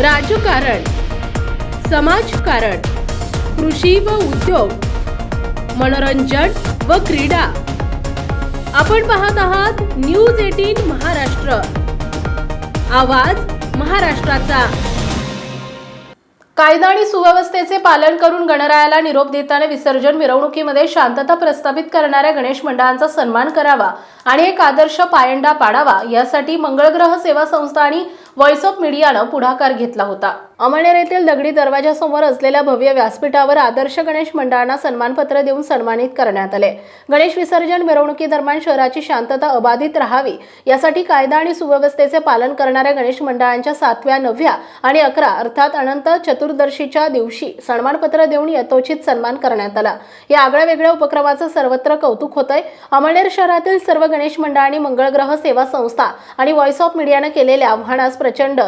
राजकारण समाजकारण कृषी व उद्योग मनोरंजन व क्रीडा. आपण पाहत आहात न्यूज एटीन महाराष्ट्र. आवाज महाराष्ट्राचा. कायदा आणि सुव्यवस्थेचे पालन करून गणरायाला निरोप देताना विसर्जन मिरवणुकीमध्ये शांतता प्रस्थापित करणाऱ्या गणेश मंडळांचा सन्मान करावा आणि एक आदर्श पायंडा पाडावा यासाठी मंगळग्रह सेवा संस्था आणि व्हॉइस ऑफ मीडियानं पुढाकार घेतला होता. अमळनेर येथील दगडी दरवाजासमोर असलेल्या भव्य व्यासपीठावर आदर्श गणेश मंडळांना सन्मानपत्र देऊन सन्मानित करण्यात आले. गणेश विसर्जन मिरवणुकीदरम्यान शहराची शांतता अबाधित राहावी यासाठी कायदा आणि सुव्यवस्थेचे पालन करणाऱ्या गणेश मंडळांच्या सातव्या नवव्या आणि अकरा अर्थात अनंत चतुर्दशीच्या दिवशी सन्मानपत्र देऊन यथोचित सन्मान करण्यात आला. या आगळ्या वेगळ्या उपक्रमाचं सर्वत्र कौतुक होतंय. अमळनेर शहरातील सर्व गणेश मंडळांनी मंगळग्रह सेवा संस्था आणि व्हॉइस ऑफ मीडियानं केलेल्या आव्हानास प्रचंड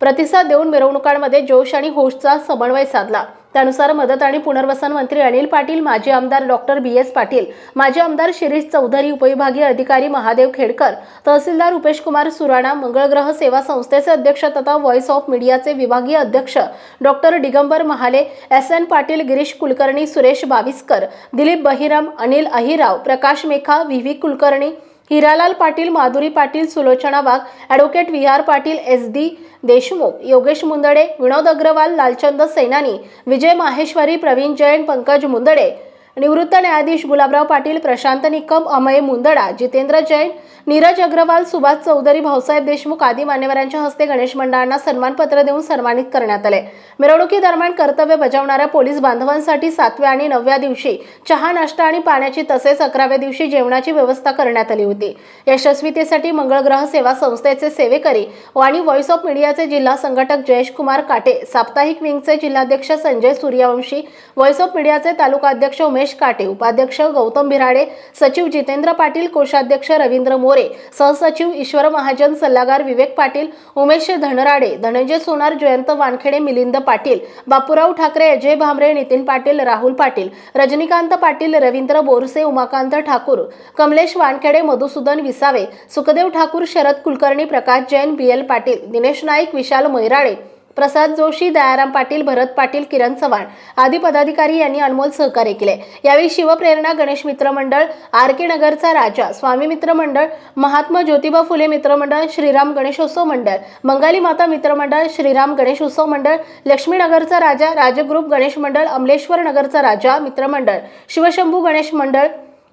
प्रतिसाद देऊन मिरवणुकांमध्ये जोश आणि होशचा समन्वय साधला. त्यानुसार मदत आणि पुनर्वसन मंत्री अनिल पाटील माजी आमदार डॉक्टर बी एस पाटील माजी आमदार शिरीष चौधरी उपविभागीय अधिकारी महादेव खेडकर तहसीलदार उपेश कुमार सुराणा मंगळग्रह सेवा संस्थेचे अध्यक्ष तथा व्हॉइस ऑफ मीडियाचे विभागीय अध्यक्ष doctor Digambar Mahale S N Patil Girish Kulkarni Suresh Baviskar Dilip Bahiram Anil Ahirrao Prakash Mekha V V Kulkarni Hiralal Patil Madhuri Patil Sulochana Wagh advocate V R Patil S D Deshmukh Yogesh Mundade Vinod Agarwal Lalchand Senani Vijay Maheshwari Pravin Jain Pankaj मुंदडे निवृत्त न्यायाधीश गुलाबराव पाटील प्रशांत निकम अमय मुंदडा जितेंद्र जैन नीरज अग्रवाल सुभाष चौधरी भाऊसाहेब देशमुख आदी मान्यवरांच्या हस्ते गणेश मंडळांना सन्मानपत्र देऊन सन्मानित करण्यात आले. मिरवणुकीदरम्यान कर्तव्य बजावणाऱ्या पोलीस बांधवांसाठी सातव्या आणि नवव्या दिवशी चहा नाश्ता आणि पाण्याची तसेच अकराव्या दिवशी जेवणाची व्यवस्था करण्यात आली होती. यशस्वीतेसाठी मंगळग्रह सेवा संस्थेचे सेवेकरी वाणी व्हॉइस ऑफ मीडियाचे जिल्हा संघटक जयेश कुमार काटे साप्ताहिक विंगचे जिल्हाध्यक्ष संजय सूर्यवंशी व्हॉइस ऑफ मीडियाचे तालुका अध्यक्ष उमेश काटे उपाध्यक्ष गौतम बिराडे सचिव जितेंद्र पाटील कोषाध्यक्ष रवींद्र मोरे सहसचिव ईश्वर महाजन सल्लागार विवेक पाटील उमेश धनराडे धनंजय सोनार जयंत वानखेडे मिलिंद पाटील बापूराव ठाकरे अजय भामरे नितीन पाटील राहुल पाटील रजनीकांत पाटील रवींद्र बोरसे उमाकांत ठाकूर कमलेश वानखेडे मधुसूदन विसावे सुखदेव ठाकूर शरद कुलकर्णी प्रकाश जैन बी एल पाटील दिनेश नाईक विशाल मैराळे प्रसाद जोशी दयाराम पाटील भरत पाटील किरण चव्हाण आदी पदाधिकारी यांनी अनमोल सहकार्य केले. यावेळी शिवप्रेरणा गणेश मित्र मंडळ आर के नगरचा राजा स्वामी मित्र मंडळ महात्मा ज्योतिबा फुले मित्र मंडळ श्रीराम गणेशोत्सव मंडळ बंगाली माता मित्र मंडळ श्रीराम गणेशोत्सव मंडळ लक्ष्मीनगरचा राजा राजग्रुप गणेश मंडळ अमलेश्वर नगरचा राजा मित्र मंडळ शिवशंभू गणेश मंडळ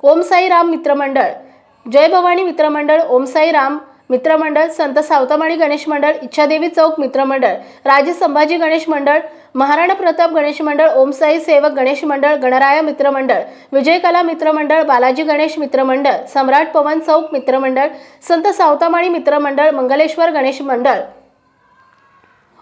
ओम साई राम मित्रमंडळ जय भवानी मित्रमंडळ ओम साई राम मित्रमंडळ संत सावतामाळी गणेश मंडळ इच्छादेवी चौक मित्रमंडळ राजे संभाजी गणेश मंडळ महाराणा प्रताप गणेश मंडळ ओमसाई सेवक गणेश मंडळ गणराया मित्रमंडळ विजयकला मित्रमंडळ बालाजी गणेश मित्रमंडळ सम्राट पवन चौक मित्रमंडळ संत सावतामाळी मित्रमंडळ मंगलेश्वर गणेश मंडळ.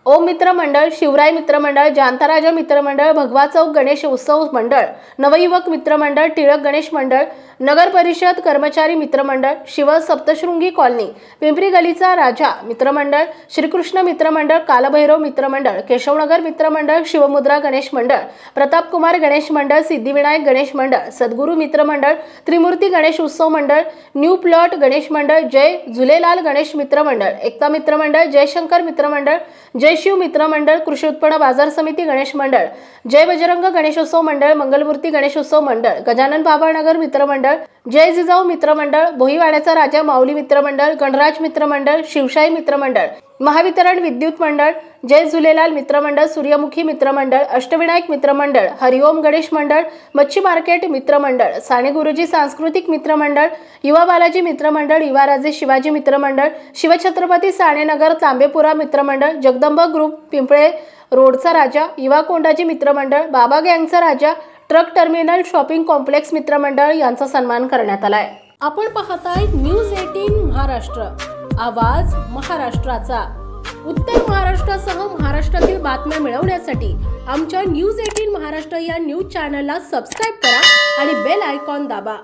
ओम मित्र मंडळ शिवराय मित्र मंडळ जांताराजा मित्र मंडळ भगवा चौक गणेश उत्सव मंडळ नवयुवक मित्र मंडळ टिळक गणेश मंडळ नगर परिषद कर्मचारी मित्र मंडळ शिव सप्तशृंगी कॉलनी पिंपरी गलीचा राजा मित्रमंडळ श्रीकृष्ण मित्र मंडळ कालभैरव मित्र मंडळ केशवनगर मित्र मंडळ शिवमुद्रा गणेश मंडळ प्रतापकुमार गणेश मंडळ सिद्धिविनायक गणेश मंडळ सद्गुरू मित्र मंडळ त्रिमूर्ती गणेश उत्सव मंडळ न्यू प्लॉट गणेश मंडळ जय झुलेलाल गणेश मित्र मंडळ एकता मित्र मंडळ जयशंकर मित्र मंडळ जय शिव मित्र मंडळ कृषी उत्पन्न बाजार समिती गणेश मंडळ जय बजरंग गणेशोत्सव मंडळ मंगलमूर्ती गणेशोत्सव मंडळ गजानन बाबानगर मित्र मंडळ जय जिजाऊ मित्रमंडळ भोईवाड्याचा राजा माऊली मित्रमंडळ गणराज मित्रमंडळ शिवशाही मित्रमंडळ महावितरण विद्युत मंडळ जय झुलेलाल मित्रमंडळ सूर्यमुखी मित्रमंडळ अष्टविनायक मित्रमंडळ हरिओम गणेश मंडळ मच्छी मार्केट मित्रमंडळ साने गुरुजी सांस्कृतिक मित्रमंडळ युवा बालाजी मित्रमंडळ युवा राजे शिवाजी मित्रमंडळ शिवछत्रपती साणेनगर तांबेपुरा मित्रमंडळ जगदंबा ग्रुप पिंपळे रोडचा राजा युवा कोंडाजी मित्रमंडळ बाबा गँगचा राजा ट्रक टर्मिनल शॉपिंग कॉम्प्लेक्स मित्रमंडळ यांचा सन्मान करण्यात आलाय. आपण पाहताय न्यूज एटीन महाराष्ट्र. आवाज महाराष्ट्राचा. उत्तर महाराष्ट्रासह महाराष्ट्रातील बातम्या मिळवण्यासाठी आमच्या न्यूज एटीन महाराष्ट्र या न्यूज चॅनलला सबस्क्राईब करा आणि बेल आयकॉन दाबा.